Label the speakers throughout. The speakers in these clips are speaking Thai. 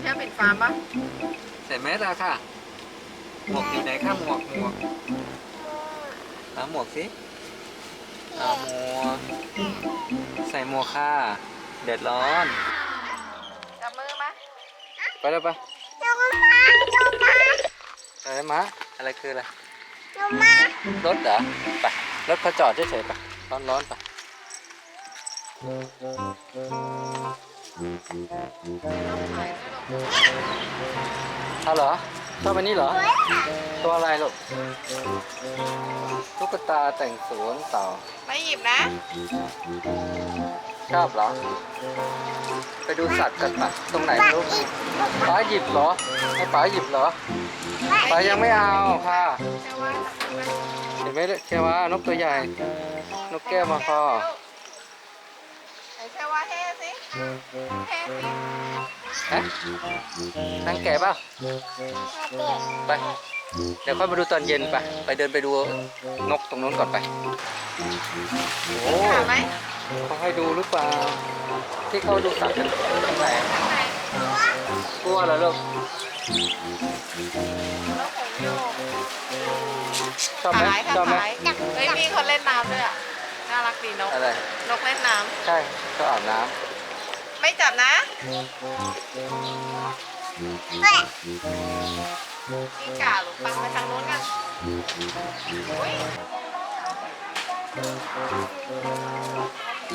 Speaker 1: เชื่อปิดฟาร์มปะ
Speaker 2: ใส่แมสแล้วค่ะ หมวกอยู่ไหนคะหมวกหมวกเอาหมวกสิเอาหมวก ใส่หมวกค่ะเดือดร้อน
Speaker 1: จับมือมา
Speaker 2: ไปแล้วปะ
Speaker 3: ลงมาลงมา
Speaker 2: อะไรมะอะไรคืออะไร
Speaker 3: ลงมาร
Speaker 2: ถเหรอไปรถเขาจอดเฉยๆไปร้อนร้อนๆไป เอาเหรอชอบอันนี้เหรอ ตัวอะไรลูกตุ๊กตาแต่งสวนเต่า
Speaker 1: ไม่หยิบนะ
Speaker 2: ชอบเหรอ ไปดูสัตว์กันปะตรงไหนไม่รู้ป้าหยิบเหรอ ให้ป้าหยิบเหรอป้ายังไม่เอาค่ะ เห็นไหมเชื่อว่านกตัวใหญ่ นกแก้วมาคอ
Speaker 1: ไหนเชื่อว่าเฮ้สิเฮ้สิ
Speaker 2: ฮะนั่งแก่เปล่าไป เดี๋ยวค่อยมาดูตอนเย็นไป ไปเดินไปดูนกตรงนู้นก่อนไปโอ้
Speaker 1: ถามไหม
Speaker 2: เขาให้ดูหรือเปล่า ที่เขาดูสัตว์กันตรงไหน
Speaker 1: ข้างใน
Speaker 2: กลัวเหรอลูก
Speaker 1: แล้วผมอยู่
Speaker 2: ชอบไหม
Speaker 1: ขายค่ะ
Speaker 2: ชอบไหม
Speaker 1: ขายเฮ้ยมีคนเล่นน้ำด้วยอะ น่ารักดีนก
Speaker 2: อะไร
Speaker 1: นกเล่นน้
Speaker 2: ใช่ก็อาบน้ำ
Speaker 1: ไม่จับนะ
Speaker 3: เฮ้ย
Speaker 1: กีกาหรือปังไปทางนู้นกันอุ้ย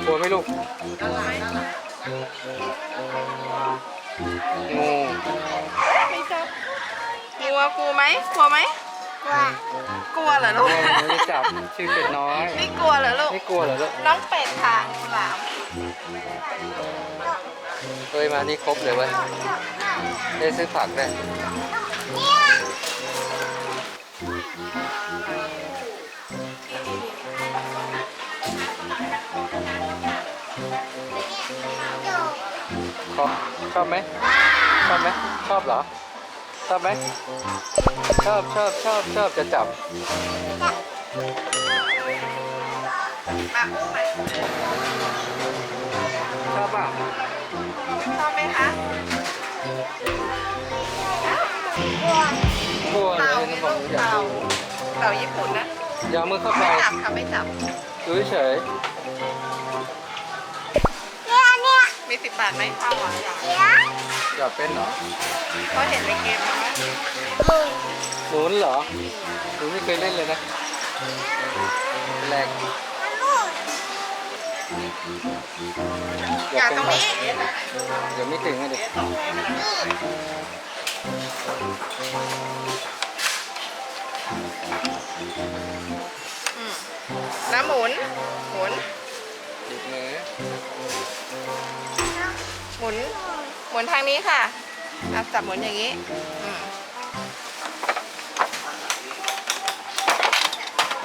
Speaker 1: ำ
Speaker 2: กลัวไหมลูก
Speaker 1: อะไร
Speaker 2: งู
Speaker 1: ไม่จับกลัวกลัวไหมกลัวไหม
Speaker 3: กลัว
Speaker 1: กลัวเหรอลู
Speaker 2: ก
Speaker 1: ก
Speaker 2: ลัวมันไม่จับชื่อเป็ดน้อย
Speaker 1: ไม่กลัวเหรอลูก
Speaker 2: ไม่กลัวเหรอลูก
Speaker 1: น้องเป็ดค่ะฉลาม
Speaker 2: เคยมานี่ครบเลยเว้ยได้ซื้อผักด้วยชอบชอบไหมชอบไหมชอบเหรอ ชอบไหมชอบชอบชอบชอบจะจับชอบเปล่า
Speaker 1: ชอบไหมคะ
Speaker 3: กลัว
Speaker 2: กลัวเล
Speaker 1: เต่าย
Speaker 2: นะ
Speaker 1: นี่
Speaker 2: บอ
Speaker 1: ลู
Speaker 2: ก
Speaker 1: ก
Speaker 2: อย่า
Speaker 1: เต่าเต่าญี่ปุ่นนะ
Speaker 2: อย่าเอามือเข้าไป
Speaker 1: ไม่จับค่ะไม่จับ
Speaker 2: ดูเฉย
Speaker 3: เนี่ยเนี่ย
Speaker 1: มีสิบบาทไหมข้าวหวานอย่าง
Speaker 3: เดี๋ยว
Speaker 2: อย่าเป็นเหรอ
Speaker 1: เขาเห็นในเกมไหม
Speaker 3: มึง
Speaker 2: หนุนเหรอหนูไม่เคยเล่นเลยนะแรก
Speaker 3: มันลูก
Speaker 1: อย่าตรงนี้
Speaker 2: เดี๋ยวไม่ถึงอะดิ
Speaker 1: อืมแล้วหมุน หมุน
Speaker 2: ดิบมือ
Speaker 1: หมุน หมุนทางนี้ค่ะอะจับหมุนอย่างนี้อืม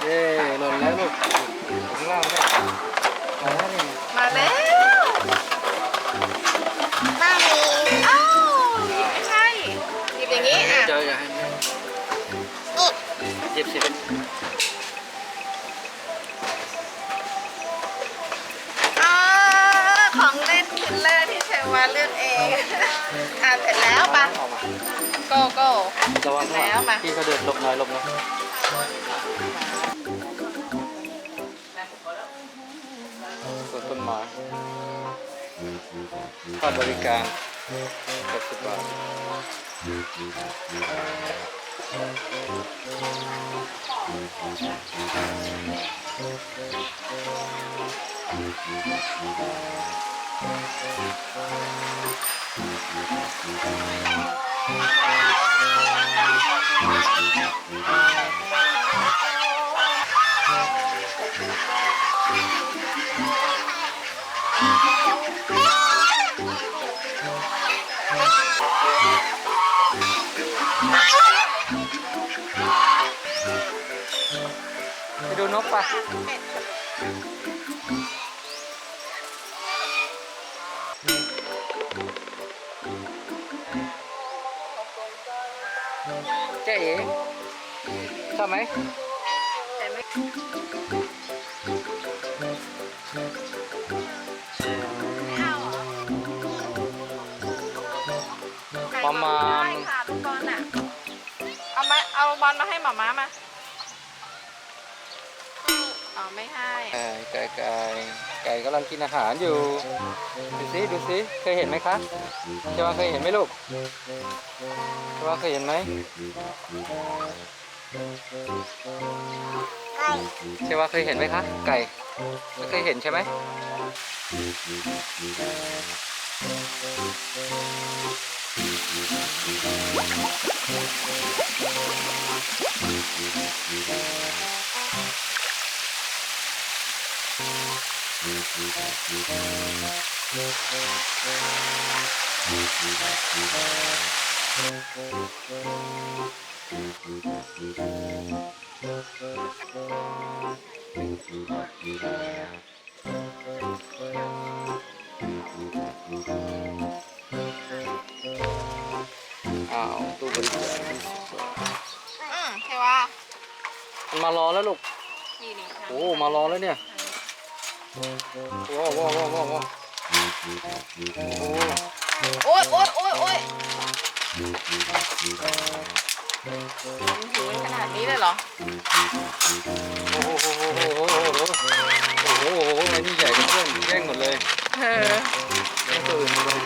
Speaker 2: เย้หล่นแล้วลูกข้างล่างด้วย มาแล้ว
Speaker 1: มาแล้ว
Speaker 3: บ้านนี้
Speaker 1: อ้าวไม่ใช่หยิบอย่างนี้อะ
Speaker 2: เจออย่าให้แม่หยิบสิเป็น
Speaker 1: อ่าของเล่นชิ้นแรกที่เชวาเลือกเองอะเสร็จแล้วปะ
Speaker 2: ออกมา
Speaker 1: โกโก้
Speaker 2: ระวังข้างห
Speaker 1: แล้ว
Speaker 2: ลัง
Speaker 1: มา
Speaker 2: พี่เขาเดินหลบหน่อยหลบหน่อย ส่วนต้นไม้ค่าบริการ60บาทไนกปะเจ๊เอ๋ชอบไหม
Speaker 1: แต่ไม่
Speaker 2: ปอมมาม
Speaker 1: ได้ค่ะลูกบอลน่ะ เอามาเอาบอลมาให้หมาม้ามา ไม่ให้
Speaker 2: ไก่ไก่ไก่ไก่กำลังกินอาหารอยู่ ดูสิดูสิเคยเห็นไหมคะเจว่าเคยเห็นไหมลูกเจว่าเคยเห็นไหม
Speaker 3: ไก่
Speaker 2: เจว่าเคยเห็นไหมคะ ไก่ไม่เคยเห็นใช่ไหม อ้าวตู้บริจาค
Speaker 1: อืมเทว่า
Speaker 2: มันมารอแล้วลูก
Speaker 1: นี่นี่
Speaker 2: โอ้มารอแล้วเนี่ยว้า วว้าวว้าวว้าวว้าวโอ้
Speaker 1: โอ๊ยโอ๊ยโอ๊ยโอ๊ยมันถือขนาดนี้เลยเหรอ
Speaker 2: โอ้โหโอ้โหโอ้โหโอ้โหโอ้โหโอ้โหโอ้โหอันนี้ใหญ่กว่าเพื่อนแย่งหมดเลย
Speaker 1: เออ
Speaker 2: แย่งตัวอื่นหมดเลย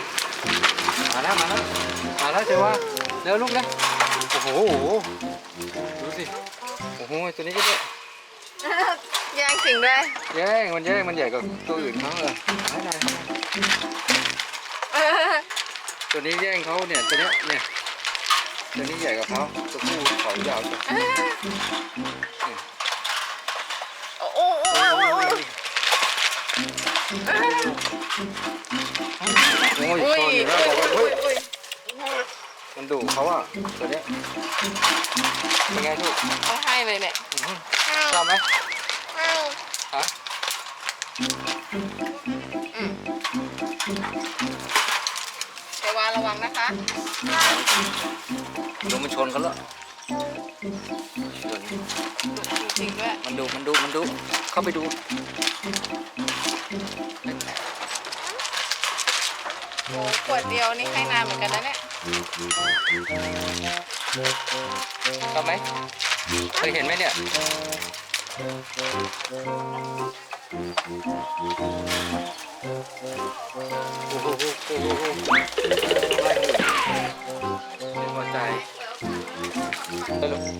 Speaker 2: มาแล้วมาแล้วมาแล้วเจ้าว่าเร็วลูกนะโอ้โหโอ้โหดูสิโอ้โหตัวนี้ก็ได้
Speaker 1: แย่งจริงด้วย
Speaker 2: แย่งมันแย่งมันใหญ่กว่าตัวอื่นเขาเลยไหนไหน
Speaker 1: เออ
Speaker 2: ตัวนี้แย่งเขาเนี่ยตัวเนี้ยเนี่ยตัวนี้ใหญ่กว่าเขาตัวผู้เขายาวจัง
Speaker 1: โอ้โอ้โอ้โอ้โอ้
Speaker 2: โอ้ยโชว์อยู่แล้ว
Speaker 1: อุ้ย
Speaker 2: บอกว่า
Speaker 1: อุ้
Speaker 2: เฮ้
Speaker 1: ย
Speaker 2: ย
Speaker 1: อุ้ย
Speaker 2: มันดุเขาอะตัวเนี้ยเป็นไงลูก
Speaker 1: ต้องให้เลยเนี่ย
Speaker 2: ชอบไหม ฮะ
Speaker 1: อืมเทวาระวังนะคะ
Speaker 2: ดูมันชนเขาแล้วตัวนี้
Speaker 1: ดุจริงๆด้วย
Speaker 2: มันดูมันดูมันดู เข้าไปดู
Speaker 1: โอ้ขวดเดียวนี่ให้นานเหมือนกันนะเนี่ย
Speaker 2: ชอบไหมเคยเห็นไหมเนี่ย โอ้โหโอ้โหโอ้โหไม่พอใจไปลูก
Speaker 3: ก็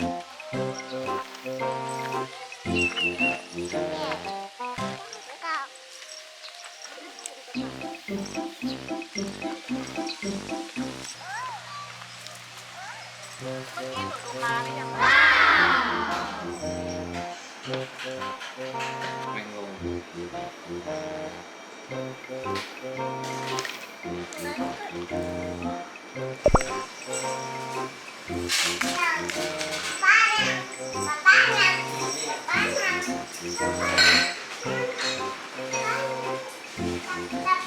Speaker 1: มาหรือยัง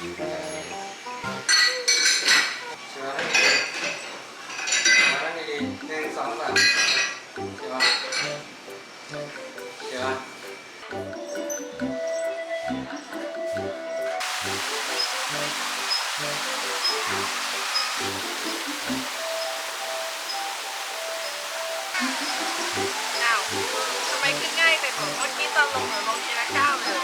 Speaker 2: nào สบา
Speaker 1: ยขึ้นง่ายแต่ผมก็คิดตอนลงหรือลงทีละก้าวเลย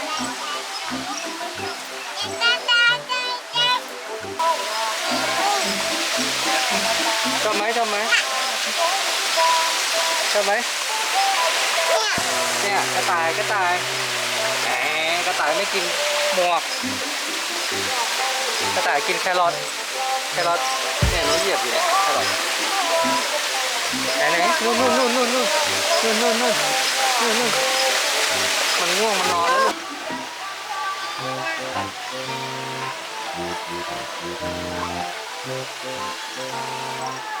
Speaker 2: อบไหมชอบไหมชอบไหมเนี่ยกระต่ายกระต่ายแหมกระต่ายไม่กินหมวก กระต่ายกินแครอทแครอทเนี่ยหนูเหยียบอยู่เนี่ยแครอทไหนไหนนู่นนู่นนู่นนู่นนู่นนู่นนู่นนู่นนู่นนู่นมันง่วงมันนอนแล้วลูก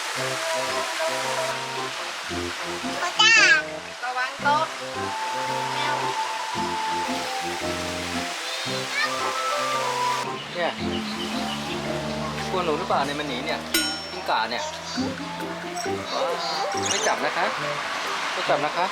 Speaker 3: จ้า
Speaker 1: วังโต๊ะแมว
Speaker 2: เนี่ยกลัวหนูหรือเปล่าเนี่ยมันหนีเนี่ยกิ้งก่าเนี่ย ไม่จับนะคะ ไม่จับนะคะ